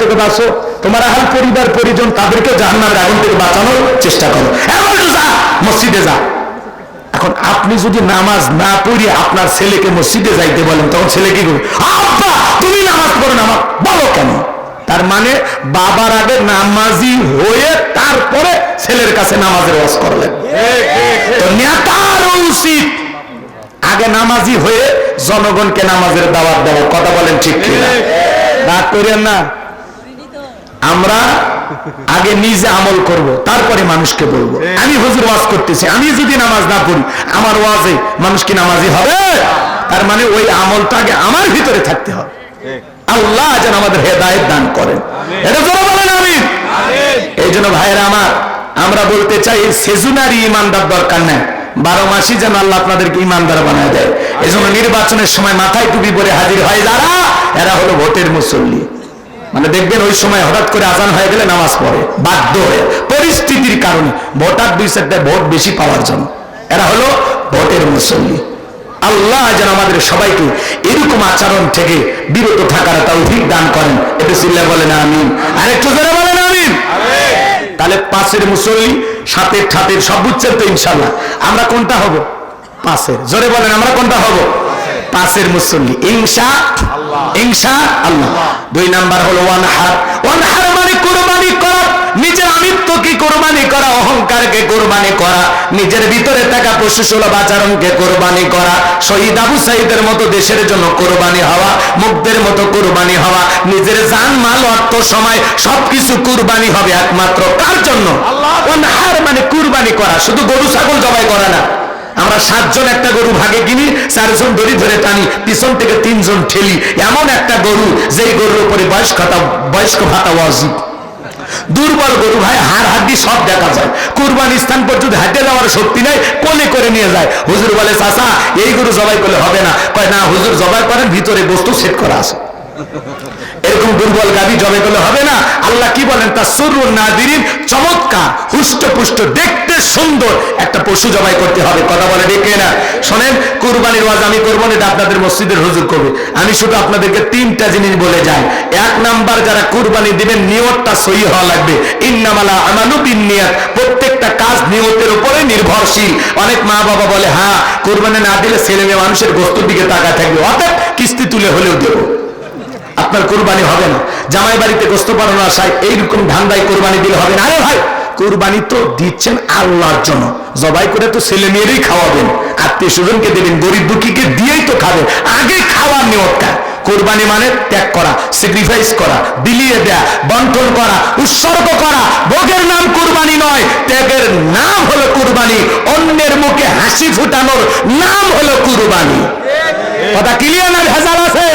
থেকে বাঁচো। তোমার আহাল পরিবার, পরিজন তাদেরকে জাহান্নামের আগুন থেকে বাঁচানোর চেষ্টা করো। যা, মসজিদে যা। এখন আপনি যদি নামাজ না পড়ি আপনার ছেলেকে মসজিদে যাইতে বলেন, তখন ছেলে কি করবে? আব্বা, তুমি নামাজ পড়ো না, আমার বলো কেন? তার মানে বাবার আগে নামাজি হয়ে তারপরে ছেলের কাছে নামাজের ওয়াজ করলেন। তো নেতার উচিত আগে নামাজি হয়ে জনগণকে নামাজের দাওয়াত দেওয়া। কথা বলেন ঠিক রাগ করেন না। আমরা আগে নিজে আমল করব তারপরে মানুষকে বলব। আমি হুজুর ওয়াজ করতেছি আমি যদি নামাজ না পড়ি আমার ওয়াজে মানুষ কি নামাজি হবে? তার মানে ওই আমলটা আগে আমার ভিতরে থাকতে হবে। আল্লাহ যেন আমাদের হেদায়েত দান করেন। এটা জোরে বলেন আমি এই জন্য ভাইয়েরা আমার আমরা বলতে চাই সেজুনারি ইমানদার দরকার নেই। বারো মাসই যেন আল্লাহ আপনাদেরকে ইমানদার বানায় দেয়। এই জন্য নির্বাচনের সময় মাথায় টুপি পরে হাজির হয় যারা এরা হলো ভোটের মুসল্লি। মানে দেখবেন ওই সময় হঠাৎ করে আজান হয়ে গেলে নামাজ পড়ে, বাধ্য হয়ে। পরিস্থিতির কারণে ভোটার দুই চারটা ভোট বেশি পাওয়ার জন্য। এরা হলো ভোটের মুসল্লি। আল্লাহ যেন আমাদের সবাইকে এরকম আচরণ থেকে বিরত থাকার তৌফিক দান করেন। এটা সিল্লা বলেন আমিন। আরেকটু জোরে বলেন আমিন। তাহলে পাশের মুসল্লি, সাতের, ঠাতের সব বুঝছেন তো ইনশাল্লাহ। আমরা কোনটা হব? পাশের জোরে বলেন, আমরা কোনটা হব? পাশের মুসল্লি। ইনশা ইনশা আল্লাহ। দুই নাম্বার হলো ওয়ান হার ওয়ান হার মানে কোরবানি করা। নিজের আমিত্বকে কোরবানি করা অহংকারকে কোরবানি করা নিজের ভিতরে থাকা পশু সুলভ আচরণকে কোরবানি করা শহীদ আবু সাইদের মতো দেশের জন্য কোরবানি হওয়া মুগ্ধের মতো কোরবানি হওয়া নিজের জান মাল অর্থ সময় সবকিছু কুরবানি হবে একমাত্র। কার জন্য? হার মানে কুরবানি করা। শুধু গরু ছাগল জবাই করা না। আমরা সাতজন একটা গরু ভাগে কিনি, চারজন দড়ি ধরে টানি, পিছন থেকে তিনজন ঠেলি। এমন একটা গরু যেই গরুর উপরে বয়স্ক বয়স্ক ভাতা ওয়াজিব দুর্বল গরু ভাই, হাড় হাড্ডি সব দেখা যায়। কুরবান স্থান পর্যন্ত হাঁটে যাওয়ার শক্তি নাই, কোলে করে নিয়ে যায়। হুজুর বলে, চাচা, এই গরু জবাই করলে হবে না। কয়, না, হুজুর জবাই করেন, ভিতরে বস্তু সেট করা আছে। এরকম দুর্বল গাবি জবে করলে হবে না। আল্লাহ কি বলেন? তা সুরু নাদিরিন, চমৎকার হুষ্ট পুষ্ট দেখতে সুন্দর একটা পশু জবাই করতে হবে। কথা বলে ডেকে না শোনেন, কুরবানির ওয়াজ আমি করব না, এটা আপনাদের মসজিদের হুজুর করবে। আমি শুধু আপনাদেরকে তিনটা জিনিস বলে যাই। এক নাম্বার, যারা কুরবানি দিবেন, নিয়তটা সহি হওয়া লাগবে। ইন্নামালা আমানু বিন প্রত্যেকটা কাজ নিয়তের উপরে নির্ভরশীল। অনেক মা বাবা বলে হ্যাঁ কুরবানি না দিলে ছেলে মেয়ে মানুষের গোস্তর দিকে তাকায় থাকবে। অর্থাৎ কিস্তি তুলে হলেও দেবো। আপনার কোরবানি হবে না। জামাই বাড়িতে গোস্ত পাঠানো আসায় এইরকম ধান্দায় কোরবানি দিলে হবে না। আরে ভাই, কোরবানি তো দিচ্ছেন আল্লাহর জন্য। জবাই করে তো ছেলে মেয়েরই খাওয়াবেন। আত্মীয় স্বজনকে দেবেন, গরিব দুঃখীকে দিয়েই তো খাবেন। আগে খাওয়ার নিয়তটা কোরবানি মানে ত্যাগ করা স্যাক্রিফাইস করা, বিলিয়ে দেয়া, বন্টন করা, উৎসর্গ করা। ভোগের নাম কোরবানি নয়, ত্যাগের নাম হলো কোরবানি। অন্যের মুখে হাসি ফুটানোর নাম হলো কুরবানি। কথা ক্লিয়ার ভেজাল আছে?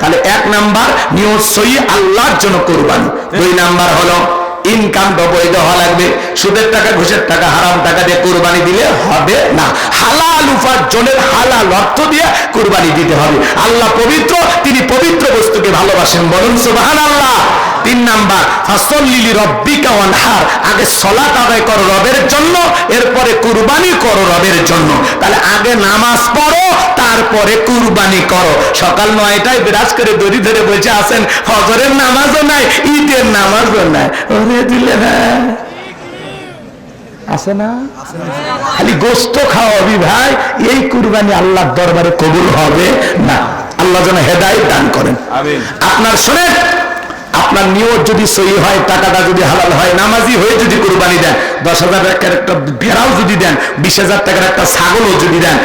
তাহলে এক নাম্বার নিয়ত সই আল্লাহর জন্য কোরবানি। দুই নাম্বার হলো ইনকাম বৈধ হওয়া লাগবে। সুদের টাকা, ঘুষের টাকা, হারাম টাকা দিয়ে কোরবানি দিলে হবে না। হালাল উপার্জনের হালাল অর্থ দিয়ে কোরবানি দিতে হবে। আল্লাহ পবিত্র, তিনি পবিত্র বস্তুকে ভালোবাসেন। বলুন সুবহানাল্লাহ। আল্লাহ তিন নাম্বার ফাসল্লিলি রব্বিকা ওয়ানহার আগে সলাত আদায় করো রবের জন্য এরপরে কুরবানি করো রবের জন্য। তাহলে আগে নামাজ পড়ো তারপরে কুরবানি করো। সকাল নয়টায় বিরাজ করে দড়ি ধরে বসে ফজরের নামাজও নাই ঈদের নামাজও নাই। ওরে দিলে আছে না? খালি গোস্ত খাওয়াবি ভাই এই কুরবানি আল্লাহর দরবারে কবুল হবে না। আল্লাহ যেন হেদায়েত দান করেন। আপনার শোনেন আপনার নিয়ত যদি সই হয়, টাকাটা যদি হালাল হয়, নামাজি হয়ে যদি কোরবানি দেন, দশ হাজার টাকার একটা ভেড়াও যদি দেন, বিশ হাজার টাকার একটা ছাগলও যদি দেন,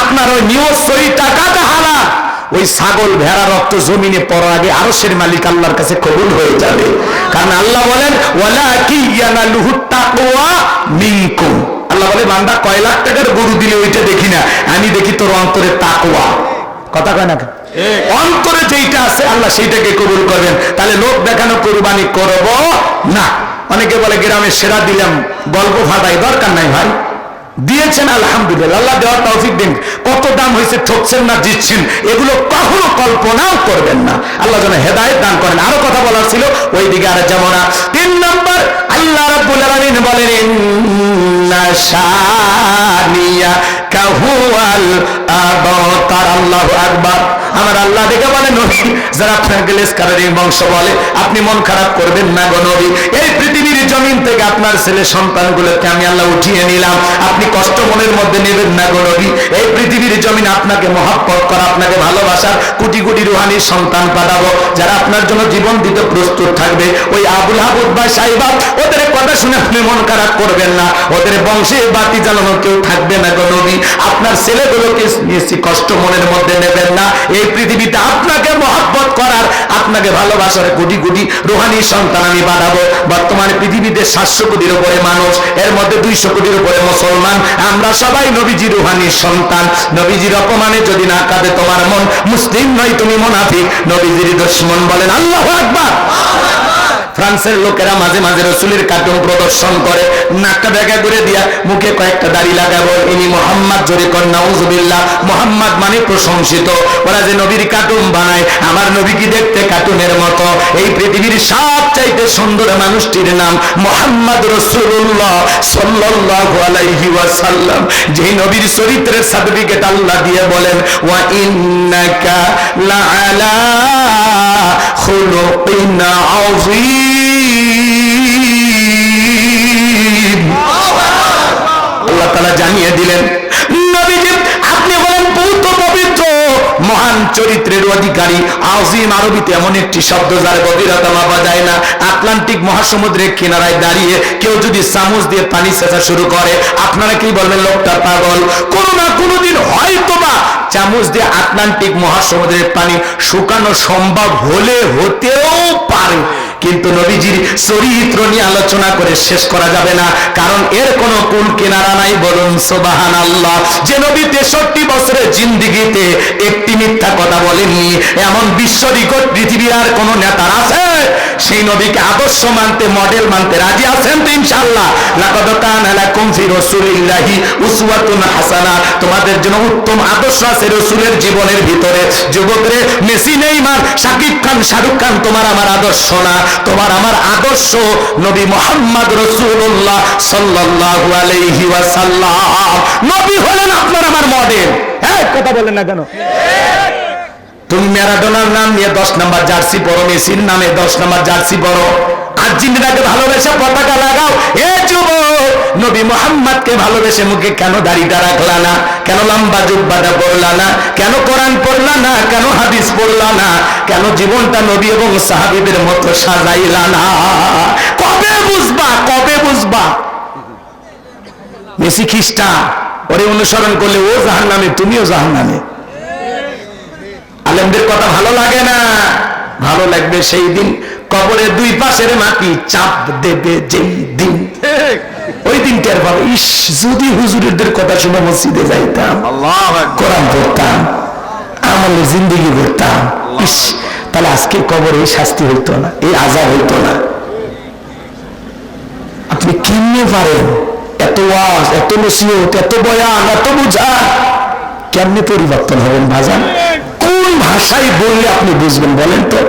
আপনার ওই নিয়ত সই টাকাটা হালাল। ওই ছাগল, ভেড়া, রক্ত জমিনে পড়ার আগে আরও সের মালিক আল্লাহর কাছে কবুল হয়ে যাবে। কারণ আল্লাহ বলেন আল্লাহ বলে, বান্দা, কয় লাখ টাকার গরু দিলে ওইটা দেখি না। আমি দেখি তোর অন্তরে তাকওয়া কথা কয় না? অন্তরে যেইটা আছে, আল্লাহ সেইটাকে কবুল করবেন। তাহলে লোক দেখানো কোরবানি করব না। অনেকে বলে, গ্রামে সেরা দিলাম, গল্প ফাটাই দরকার নাই ভাই। দিয়েছেন, আলহামদুলিল্লাহ। আল্লাহ দেওয়ার তৌফিক দিন। কত দাম হয়েছে, ঠকছেন না দিচ্ছেন এগুলো কখনো কল্পনাও করবেন না। আল্লাহ যেন হেদায়েত দান করেন। আরও কথা বলার ছিল ওই দিকে আর যাব না। তিন নম্বর, আল্লাহ রাব্বুল আলামিন বলেন শানিয়া কাহুয়াল আবতার আকবার। আমার আল্লাহ দেখে বলে, নবী, যারা আপনাকে লেসকারের বংশ বলে, আপনি মন খারাপ করবেন না গো নবী। এই পৃথিবীর জমিন থেকে আপনার ছেলে সন্তানগুলোকে আমি আল্লাহ উঠিয়ে নিলাম। আপনি কষ্ট মনের মধ্যে নেবেন না গো নবী। এই পৃথিবীর জমিন আপনাকে মহাব্বত করা, আপনাকে ভালোবাসার কোটি কোটি রুহানির সন্তান পাঠাবো। যারা আপনার জন্য জীবন দিতে প্রস্তুত থাকবে, ওই আবুল হাবুদ বা সাইবা, ওদের কথা শুনে আপনি মন খারাপ করবেন না। ওদের বংশে বাতি জ্বালানো কেউ থাকবে না গো নবী। আপনার ছেলেগুলোকে নিশ্চয়ই কষ্ট মনের মধ্যে নেবেন না। এই পৃথিবীতে আপনাকে মহাব্বত করার, আপনাকে ভালোবাসার কোটি কোটি রোহানি সন্তান আমি বাড়াবো বর্তমানে পৃথিবীতে সাতশো কোটির উপরে মানুষ, এর মধ্যে দুইশো কোটির উপরে মুসলমান। আমরা সবাই নবীজি রোহানি সন্তান। নবীজির অপমানে যদি না কাঁদে তোমার মন, মুসলিম নয় তুমি মোনাফিক। নবীজির দুশ্মন বলেন, আল্লাহ আকবার! ফ্রান্সের লোকেরা মাঝে মাঝে রসুলের কার্টুন প্রদর্শন করে, নাকটা দেখা করে দিয়া মুখে কয়েকটা দাড়ি লাগাবো ইনি মোহাম্মদ জোরে কন্যা উজুবিল্লাহ মোহাম্মদ মানে প্রশংসিত। ওরা যে নবীর কার্টুন বানায়, আমার নবী কি দেখতে কার্টুনের মতো? এই পৃথিবীর সব চাইতে সুন্দর মানুষটির নাম মোহাম্মদ রসুল্লাহ সাল্লাল্লাহু ওয়াসাল্লাম। যে নবীর চরিত্রের সার্টিফিকেট আল্লাহ দিয়ে বলেন, ওয়া ইন্নাকা লাআলা খুলুকিন আযীম। দিলেন আপনি বলেন পবিত্র, মহান চরিত্রের অধিকারী। আজিম আরবিতে এমন একটি শব্দ যার গভীরতা যায় না। আটলান্টিক মহাসমুদ্রের কিনারায় দাঁড়িয়ে কেউ যদি চামচ দিয়ে পানি সেচা শুরু করে, আপনারা কি বলবেন, লোকটা পাগল? কোনো না কোনোদিন হয়তো বা চামচ দিয়ে আটলান্টিক মহাসমুদ্রের পানি শুকানো সম্ভব হলে হতেও পারে। কিন্তু নবীজির চরিত্র নিয়ে আলোচনা করে শেষ করা যাবে না। কারণ এর কোনো কুল কিনারা নাই বলুন সোবাহান আল্লাহ যে নবী তেষট্টি বছরের জিন্দিগিতে একটি মিথ্যা কথা বলেনি, এমন বিশ্ব রেকর্ড পৃথিবীর আর কোন নেতার আছে? সেই নবীকে আদর্শ মানতে মডেল মানতে রাজি আছেন তো উসওয়াতুন হাসানা। তোমাদের জন্য উত্তম আদর্শ আছে রাসূলের জীবনের ভিতরে। যুবকরে, মেসি, নেইমার, শাকিব খান, শাহরুখ খান, তোমার আমার আদর্শ না। তোমার আমার আদর্শ নবী মোহাম্মদ রসুল্লাহ সাল্লাহ আলহি ওয়াসাল্লাম। নবী হলেন আপনার আমার মডেল। হ্যাঁ কথা বলেন না কেন? তুমি ম্যারাডোনার নাম নিয়ে দশ নাম্বার জার্সি পরো, মেসির নামে দশ নাম্বার জার্সি পরো। আর্জেন্টিনাকে ভালোবেসে পতাকা লাগাও। এ যুব নবী মোহাম্মদকে ভালোবেসে মুখে কেন দাড়িটা রাখলা না? কেন লম্বা জুব্বাটা পড়লা না? কেন কোরআন পড়লা না? কেন হাদিস পড়লা না? কেন জীবনটা নবী এবং সাহাবিদের মতো সাজাইলা না? কবে বুঝবা? কবে বুঝবা? মেসি খ্রিস্টান ওরে অনুসরণ করলে ও জাহান নামে তুমিও জাহান নামে আলেমদের কথা ভালো লাগে না। ভালো লাগবে সেই দিন। কবরের দুই পাশের মাটি চাপ দেবে যেই দিন। ওই দিন টের পাবো ইস যদি হুজুরদের কথা শুনে মসজিদে যাইতাম কোরআন পড়তাম আমলের জিন্দিগি করতাম ইস তাহলে আজকে কবরে এই শাস্তি হইতো না এই আজাব হইতো না। আপনি কেমনে পারেন? এত ওয়াজ এত নসিহত এত বয়ান এত বুঝা। কেমনে পরিবর্তন হবেন ভাজান কোন ভাষায় বললে আপনি বুঝবেন বলেন তো?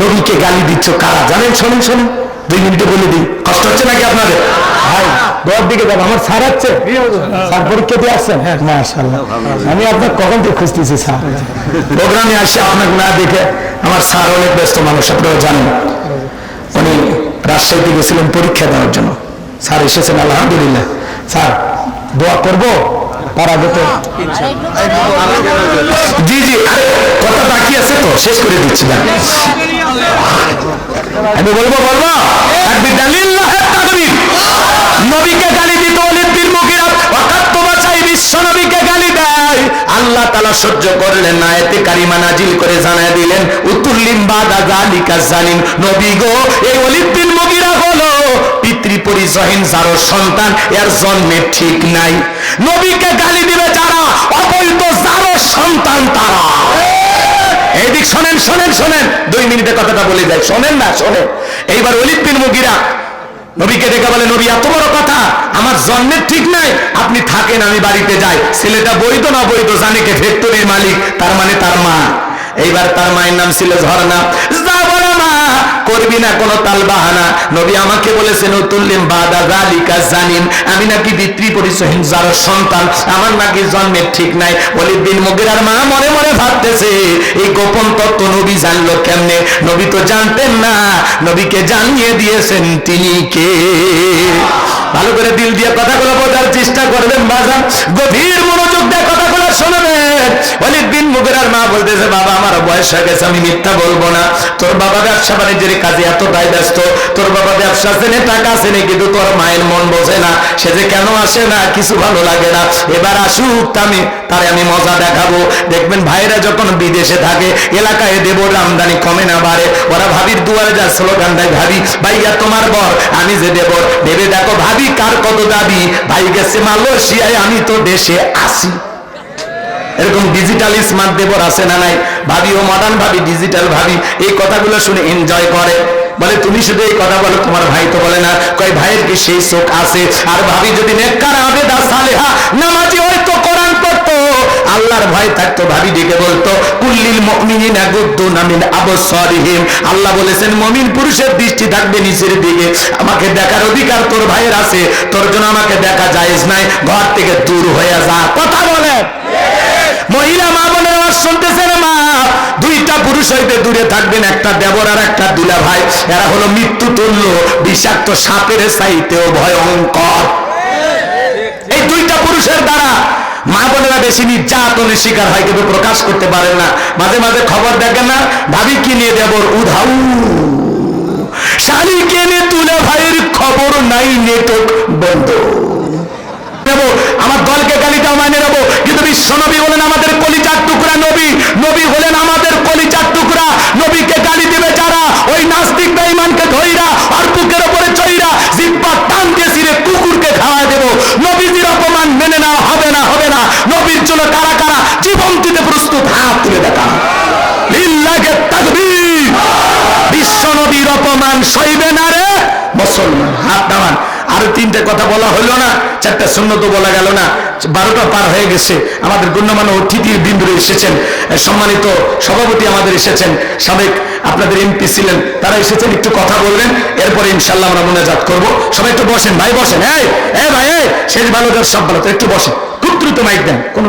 নবীকে গালি দিচ্ছ কারা? জানেন? শোনেন শোনেন। দুই মিনিটে বলে দিই। কষ্ট হচ্ছে নাকি আপনাদের? ভাই দোয়ার দিকে যাব। আমার স্যার আছে। স্যার পরীক্ষা দিয়ে আসছেন? হ্যাঁ। মাশাআল্লাহ। আমি আপনার কখন থেকে খুঁজতেছি স্যার? প্রোগ্রামে আসি আপনাকে না দেখে আমার স্যার অনেক ব্যস্ত মানুষ আপনারা জানেন। উনি রাজশাহীতে গেছিলেন পরীক্ষা দেওয়ার জন্য। স্যার এসেছেন আলহামদুলিল্লাহ। স্যার দোয়া করব? জি জি কথা বাকি আছে তো, শেষ করে দিচ্ছি না আমি বলব বলব, তাকবীর নবীকে গালি দিত অলিদ্দিন বাঁচাই বিশ্ব নবীকে গালি দেয়। আল্লাহ তাআলা সহ্য করলেন না, এতে কারিমা নাজিল করে জানায় দিলেন উতুল্লিম বাদা জালিকা জালিম। নবী গো, এই অলিদ্দিন পরিচয়হীন যারো সন্তান, এর জন্মের ঠিক নাই। নবীকে গালি দিবে যারা, অবৈধ যারো সন্তান তারা। এইদিক শোনেন শোনেন শোনেন। দুই মিনিটে কথাটা বলে যায় শোনেন না, শোনেন। এইবার অলিদ বিন মুগিরা নবীকে দেখে বলে, নবী, এত বড় কথা। আমার জন্মের ঠিক নাই। আপনি থাকেন, আমি বাড়িতে যাই। ছেলেটা বৈধ না বৈধ জানে কে ফ্যাক্টরির মালিক, তার মানে তার মা। এইবার তার মায়ের নাম ছিল ঝর্ণা। করবি না কোনো তাল বাহানা। নবী আমাকে বলেছেন তুল্লিম বাদা জালিকা জানিম আমি নাকি পিতৃ পরিচয়হীন যার সন্তান। আমার নাকি জন্মের ঠিক নাই। বলি দিন মুগিরার মা মনে মনে ভাবতেছে, এই গোপন তত্ত্ব নবী জানলো কেমনে? নবী তো জানতেন না। নবীকে জানিয়ে দিয়েছেন, তিনি কে? ভালো করে দিল দিয়ে কথাগুলো বোঝার চেষ্টা করবেন বাজান। গভীর মনোযোগ দিয়ে কথাগুলো শুনবেন। অনেক দিন মুগেরার মা বলতেছে, বাবা, আমার বয়স হয়ে গেছে, আমি মিথ্যা বলব না। তোর বাবা ব্যবসা বাণিজ্যের কাজে এতটাই ব্যস্ত, তোর বাবা ব্যবসা আছে না টাকা আছে না কিন্তু তোর মায়ের মন বোঝে না। সে যে কেন আসে না, কিছু ভালো লাগে না। এবার আসুক আমি তারে আমি মজা দেখাবো। দেখবেন ভাইরা যখন বিদেশে থাকে, এলাকায় দেব আমদানি কমে না বাড়ে। ওরা ভাবির দুয়ারে যা স্লোগান দেয় ভাবি, ভাইয়া, তোমার বর, আমি যে দেব ভেবে দেখো, ভাবি কার কত দাবি? ভাই গেছে মালয়েশিয়ায়, আমি তো দেশে আসি এরকম ডিজিটাল স্মার্ট দেবর আছে না নাই? ভাবি, ও মডার্ন ভাবি ডিজিটাল ভাবি, এই কথাগুলো শুনে এনজয় করে। বলে, তুমি শুধু এই কথা বলো, তোমার ভাই তো বলে না। কয়, ভাইয়ের কি সেই চোখ আছে? আর ভাবি, যদি নেককার আবেদা সালেহা, নামাজি হয়তো কোরআন পড়তো। আল্লাহর ভয় থাকতো, ভাবি ডেকে বলতো, কুল্লিল মুমিনিনা গুদ্দুনা মিন আবসারিহিম। আল্লাহ বলেছেন, মুমিন পুরুষের দৃষ্টি থাকবে নিচের দিকে। আমাকে দেখার অধিকার তোর ভাইয়ের আছে। তোর জন্য আমাকে দেখা জায়েজ নাই। ঘর থেকে দূর হয়ে যা। কথা বলে। মহিলা মা বোনের আওয়াজ শুনতেছেন মা? দুইটা পুরুষ হইতে দূরে থাকবেন, একটা দেবর আর একটা দুলা ভাই। এরা হলো মৃত্যু তুল্য বিষাক্ত সাপের চাইতেও ভয়ঙ্কর। এই দুইটা পুরুষের দ্বারা মা বোনেরা বেশি নির্যাতনের শিকার হয়, কিন্তু প্রকাশ করতে পারেন না। মাঝে মাঝে খবর দেখেন না, ভাবি কি নিয়ে দেবর উধাউ শাড়ি কেনে তুলে ভাইয়ের খবর নাই, নেটক বন্ধ। নেব, আমার দলকে গালিটাও মানে নেব। কিন্তু বিশ্ব নবী হলেন আমাদের কলিজার টুকরা নবী। নবী হলেন আমাদের কলিজার টুকরা নবীকে গালি দিবে যারা ওই নাস্তিক বেঈমানকে ধইরা আর বুকের উপরে চইরা জিব্বা টান দিয়ে ছিঁড়ে কুকুরকে খাওয়া দেবো নবীজির অপমান মেনে নেওয়া হবে না হবে না নবীর জন্য কারা কারা জীবন দিতে প্রস্তুত হাত তুলে দেখা লিল্লাহে তাকবীর বিশ্ব নবীর অপমান সইবে না রে মুসলমান হাত নামান তিনটে কথা বলা হলো না, চারটা তো বলা গেল না, বারোটা পার হয়ে গেছে। আমাদের গণ্যমান্য অতিথি বিন্দুরে এসেছেন সম্মানিত সভাপতি আমাদের এসেছেন, সাবেক আপনাদের এমপি ছিলেন, তারা এসেছেন, একটু কথা বললেন এরপরে ইনশাল্লাহ আমরা মোনাজাত করব। সবাই একটু বসেন, ভাই বসেন, এই ভাই শেষ ভালো সব ভালো একটু বসেন, খুব দ্রুত মাইক দেন, কোনো